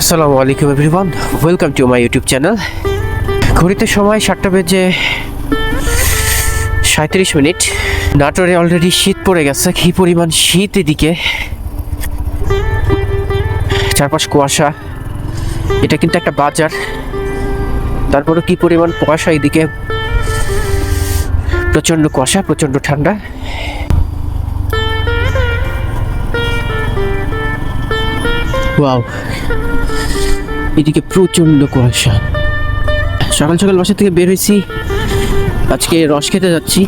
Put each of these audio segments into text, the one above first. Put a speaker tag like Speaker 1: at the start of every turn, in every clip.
Speaker 1: আসসালামু আলাইকুম everyone welcome to my YouTube channel ঘড়িতে সময় সাতটা বেজে সাঁত্রিশ মিনিট। নাটোরে অলরেডি শীত পড়ে গেছে। কি পরিমাণ শীত এদিকে? চারপাশ কুয়াশা। এটা কিন্তু একটা বাজার। তারপরে কি পরিমাণ কুয়াশা এদিকে? প্রচণ্ড কুয়াশা, প্রচণ্ড ঠান্ডা। ওয়াও। এদিকে প্রচণ্ড কুয়াশা। সকাল সকাল বাসা থেকে বের হয়েছি। আজকে রস খেতে যাচ্ছি।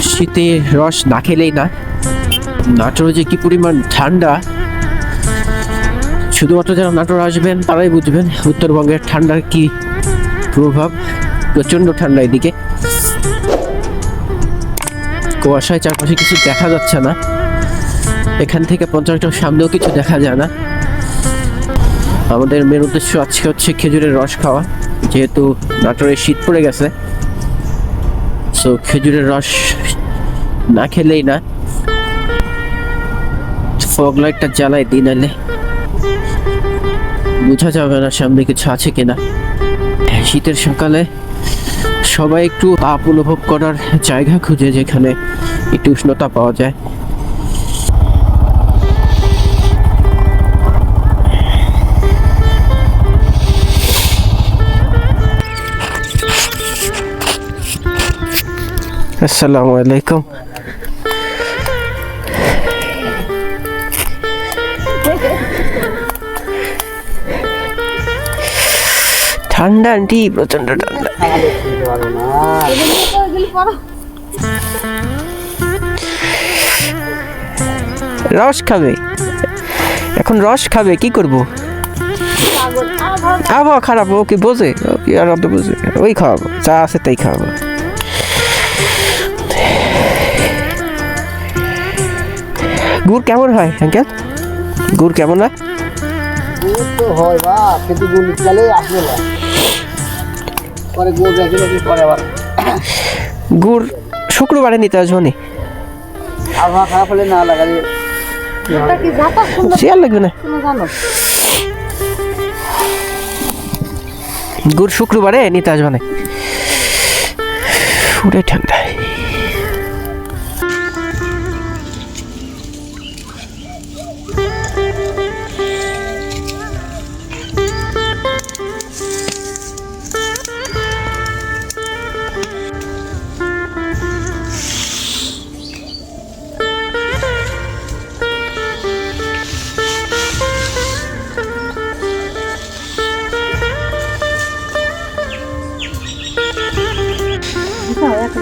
Speaker 1: শীতে রস না খেলেই না। নাটোরে যে কি পরিমাণ ঠান্ডা। শুধুমাত্র যারা নাটোর আসবেন, তারাই বুঝবেন উত্তরবঙ্গের ঠান্ডার কি প্রভাব। প্রচণ্ড ঠান্ডা এদিকে। কুয়াশায় চারপাশে কিছু দেখা যাচ্ছে না। এখান থেকে পঞ্চাশ টাকা সামনেও কিছু দেখা যায় না। আমাদের মেন উদ্দেশ্য আজকে হচ্ছে খেজুরের রস খাওয়া, যেহেতু নাটোরে শীত পড়ে গেছে। সো খেজুরের রস না খেলেই না। ফগ লাইটটা জ্বালায় দিন এলে বোঝা যাবে না সামনে কিছু আছে কিনা। শীতের সকালে সবাই একটু তাপ অনুভব করার জায়গা খুঁজে, যেখানে একটু উষ্ণতা পাওয়া যায়। আসসালামু আলাইকুম। ঠান্ডা আন্টি প্রচণ্ড ঠান্ডা। রস খাবে? এখন রস খাবে, কি করব? আবহাওয়া খারাপ, ও কি বোঝে? আর অত বোঝে? ওই খাওয়াবো, যা আছে তাই খাওয়াবো। গুড় কেমন হয় আঙ্কেল? গুড় কেমন হয়?
Speaker 2: গুড় তো হয় বা কিন্তু গুড় নিকালে আসবে না। পরে গুড় রেখে রেখে পরে আবার।
Speaker 1: গুড় শুক্রবারে নিতে আসব নি।
Speaker 2: আবহাওয়া খারাপ হলে না লাগালে
Speaker 1: লাগবে না। গুড় শুক্রবারে নিতে আসব না। পুরে ঠান্ডা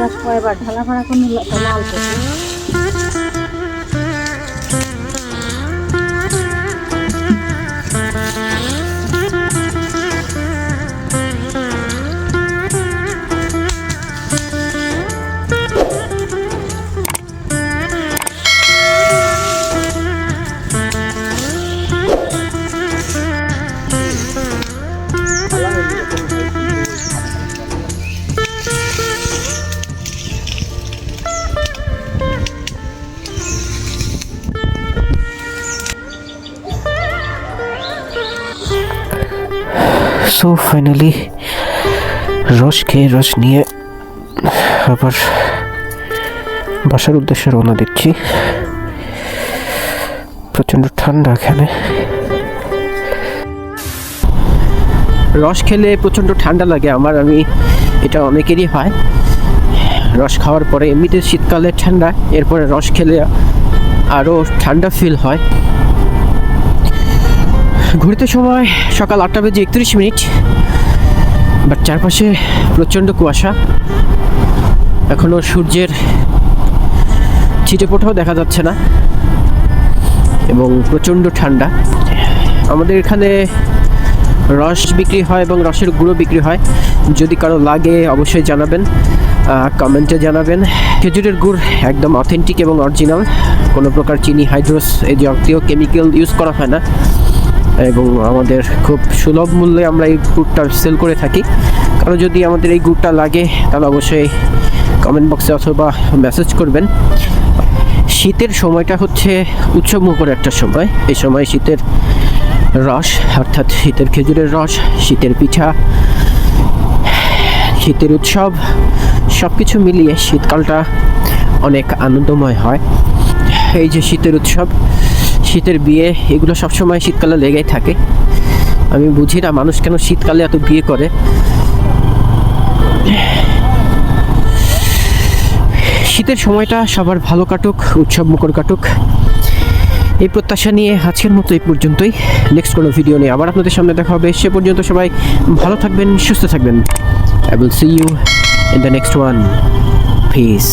Speaker 3: রাত কয়বার ঢালা ভাড়া কোনো লাল
Speaker 1: সো ফাইনালি রস খেয়ে রস নিয়ে আবার বাসার উদ্দেশ্যে রওনা দিচ্ছি। প্রচণ্ড ঠান্ডা এখানে। রস খেলে প্রচণ্ড ঠান্ডা লাগে আমার, আমি এটা অনেকেরই হয়। রস খাওয়ার পরে এমনিতে শীতকালে ঠান্ডা, এরপরে রস খেলে আরও ঠান্ডা ফিল হয়। ঘুরতে সময় সকাল আটটা বেজে একত্রিশ মিনিট, বাট চারপাশে প্রচণ্ড কুয়াশা। এখনও সূর্যের ছিটে ফোটাও দেখা যাচ্ছে না এবং প্রচণ্ড ঠান্ডা। আমাদের এখানে রস বিক্রি হয় এবং রসের গুঁড়ো বিক্রি হয়। যদি কারও লাগে, অবশ্যই জানাবেন কমেন্টে জানাবেন। খেজুরের গুড় একদম অথেন্টিক এবং অরিজিনাল কোনো প্রকার চিনি হাইড্রোস এই জাতীয় কেমিক্যাল ইউজ করা হয় না। এবং আমাদের খুব সুলভ মূল্যে আমরা এই গুড়টা সেল করে থাকি। কারও যদি আমাদের এই গুড়টা লাগে, তাহলে অবশ্যই কমেন্ট বক্সে অথবা মেসেজ করবেন। শীতের সময়টা হচ্ছে উৎসব মুখর একটা সময়। এই সময় শীতের রস, অর্থাৎ শীতের খেজুরের রস, শীতের পিঠা, শীতের উৎসব সব কিছু মিলিয়ে শীতকালটা অনেক আনন্দময় হয়। এই যে শীতের উৎসব, শীতের বিয়ে, এগুলো সবসময় শীতকালে লেগেই থাকে। আমি বুঝি না মানুষ কেন শীতকালে এত বিয়ে করে। শীতের সময়টা সবার ভালো কাটুক, উৎসব মুখর কাটুক। এই প্রত্যাশা নিয়ে আজকের মতো এই পর্যন্তই। নেক্সট কোনো ভিডিও নিয়ে আবার আপনাদের সামনে দেখা হবে। সে পর্যন্ত সবাই ভালো থাকবেন, সুস্থ থাকবেন। I will see you in the next one peace